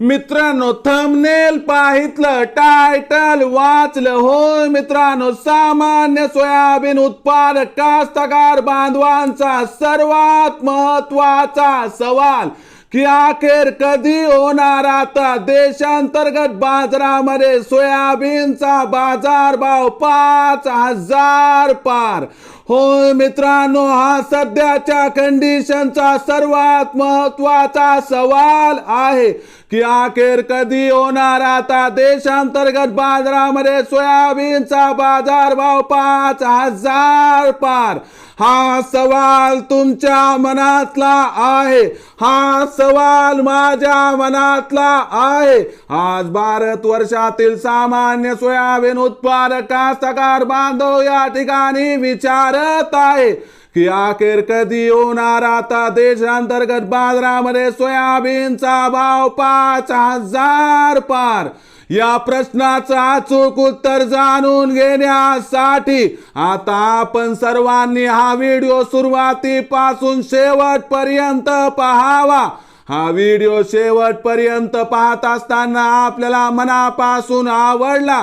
मित्रांनो thumbnail पाहितलं title वाचलं. होय मित्रांनो सामान्य सोयाबीन उत्पादक कास्तकार बांधवांचा सर्वात महत्त्वाचा सवाल की अखेर कधी होणार आता? देशांतर्गत बाजारामध्ये सोयाबीनचा बाजारभाव पाच हजार पार. होय मित्रांनो हा सध्याच्या कंडिशनचा सर्वात महत्त्वाचा सवाल आहे की अखेर कधी होणार आता देशांतर्गत बाजारामध्ये सोयाबीनचा बाजारभाव पाच हजार पार? हा सवाल तुमच्या मनातला आहे. हा सवाल माझ्या मनातला आहे. आज भारत वर्षातील सामान्य सोयाबीन उत्पादक कास्तकार बांधव या ठिकाणी विचार विचारत आहे की अखेर कधी होणार आता देशांतर्गत बाजारामध्ये सोयाबीनचा भाव पाच हजार पार. या प्रश्नाचं अचूक उत्तर जाणून घेण्यासाठी आता आपण सर्वांनी हा व्हिडिओ सुरुवातीपासून शेवटपर्यंत पहावा. हा व्हिडिओ शेवटपर्यंत पाहत असताना आपल्याला मनापासून आवडला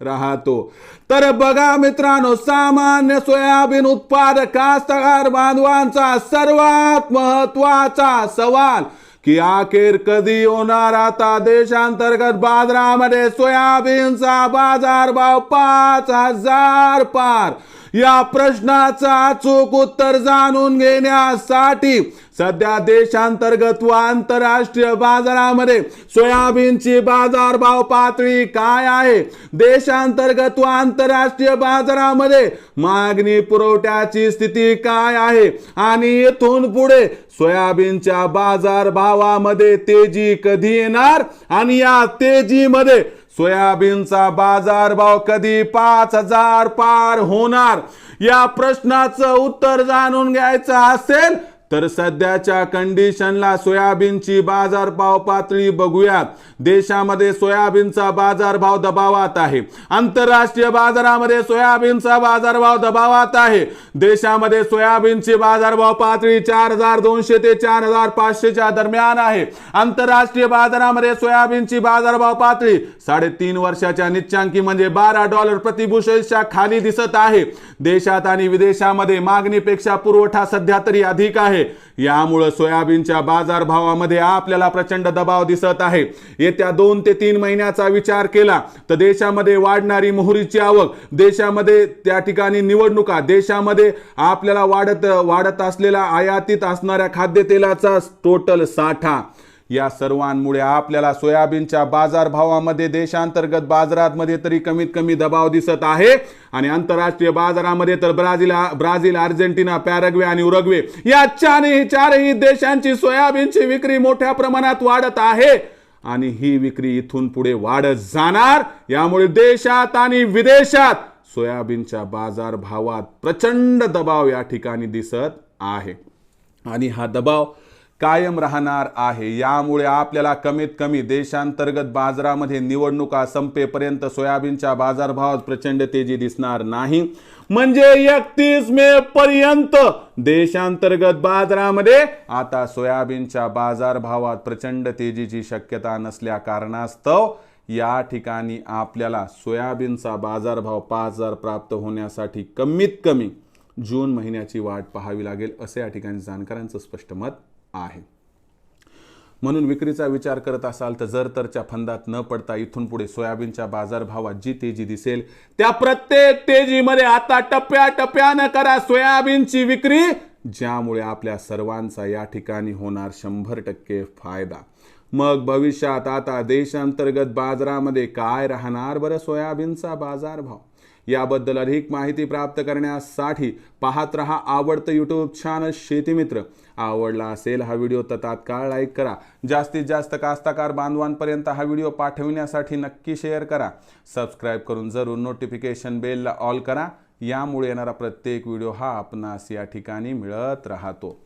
राहतो. तर बघा मित्रांनो सामान्य सोयाबीन उत्पादक कास्तकार बांधवांचा सर्वात महत्त्वाचा सवाल की अखेर कधी होणार आता देशांतर्गत बाजारामध्ये सोयाबीनचा बाजारभाव पाच हजार पार? या प्रश्नाचं अचूक उत्तर जाणून घेण्यासाठी सध्या देशांतर्गत व आंतरराष्ट्रीय बाजारामध्ये सोयाबीनची बाजारभाव पातळी काय आहे? देशांतर्गत व आंतरराष्ट्रीय बाजारामध्ये मागणी पुरवठ्याची स्थिती काय आहे? आणि येथून पुढे सोयाबीनच्या बाजारभावामध्ये तेजी कधी येणार? आणि या तेजीमध्ये सोयाबीनचा बाजारभाव कधी पाच हजार पार होणार? या प्रश्नाचं उत्तर जाणून घ्यायचं असेल तर सध्याच्या कंडिशनला सोयाबीनची बाजारभाव पातळी बघूयात देशामध्ये सोयाबीनचा बाजारभाव दबावात आहे. आंतरराष्ट्रीय बाजारामध्ये सोयाबीनचा बाजारभाव दबावात आहे. देशामध्ये सोयाबीनची बाजारभाव पातळी चार हजार दोनशे ते चार हजार पाचशेच्या दरम्यान आहे. आंतरराष्ट्रीय बाजारामध्ये सोयाबीनची बाजारभाव पातळी साडेतीन वर्षाच्या निच्चांकी म्हणजे बारा डॉलर प्रतिभूषणच्या खाली दिसत आहे. देशात आणि विदेशामध्ये मागणीपेक्षा पुरवठा सध्या तरी अधिक आहे. यामुळं सोयाबीनच्या बाजारभावामध्ये आपल्याला प्रचंड दबाव दिसत आहे. येत्या दोन ते तीन महिन्याचा विचार केला तर देशामध्ये वाढणारी मोहरीची आवक देशामध्ये त्या ठिकाणी निवडणुका देशामध्ये आपल्याला वाढत वाढत असलेला आयातीत असणाऱ्या खाद्यतेलाचा टोटल साठा. या सर्वांमुळे आपल्याला सोयाबीनच्या बाजारभावामध्ये देशांतर्गत बाजारामध्ये तरी कमीत कमी दबाव दिसत आहे. आणि आंतरराष्ट्रीय बाजारामध्ये तर ब्राझील ब्राझील अर्जेंटिना पॅरग्वे आणि उरग्वे या चारही चारही देशांची सोयाबीनची विक्री मोठ्या प्रमाणात वाढत आहे. आणि ही विक्री इथून पुढे वाढत जाणार. यामुळे देशात आणि विदेशात सोयाबीनच्या बाजारभावात प्रचंड दबाव या ठिकाणी दिसत आहे. आणि हा दबाव कायम राहणार आहे. यामुळे आपल्याला कमीत कमी देशांतर्गत बाजारामध्ये निवडणुका संपेपर्यंत सोयाबीनच्या बाजारभावात प्रचंड तेजी दिसणार नाही. म्हणजे एकतीस मे पर्यंत देशांतर्गत बाजारामध्ये आता सोयाबीनच्या बाजारभावात प्रचंड तेजीची शक्यता नसल्या कारणास्तव या ठिकाणी आपल्याला सोयाबीनचा बाजारभाव पाच हजार प्राप्त होण्यासाठी कमीत कमी जून महिन्याची वाट पाहावी लागेल असे या ठिकाणी जाणकारांचं स्पष्ट मत आहे. म्हणून विक्रीचा विचार करत असाल तर जर तरच्या फंदात न पडता इथून पुढे सोयाबीनच्या बाजारभावात जी तेजी दिसेल त्या प्रत्येक तेजीमध्ये आता टप्प्या टप्प्यानं करा सोयाबीनची विक्री ज्यामुळे आपल्या सर्वांचा या ठिकाणी होणार शंभर टक्के फायदा. मग भविष्यात आता देशांतर्गत बाजारामध्ये काय राहणार बरं सोयाबीनचा बाजारभाव? याबद्दल अधिक माहिती प्राप्त करण्यासाठी पाहत रहा आवडतं यूट्यूब चॅनल शेतीमित्र. आवडला असेल हा व्हिडिओ तर तात्काळ लाईक करा. जास्तीत जास्त कास्ताकार बांधवांपर्यंत हा व्हिडिओ पाठविण्यासाठी नक्की शेअर करा. सबस्क्राईब करून जरूर नोटिफिकेशन बेलला ऑल करा. यामुळे येणारा प्रत्येक व्हिडिओ हा आपणास या ठिकाणी मिळत राहतो.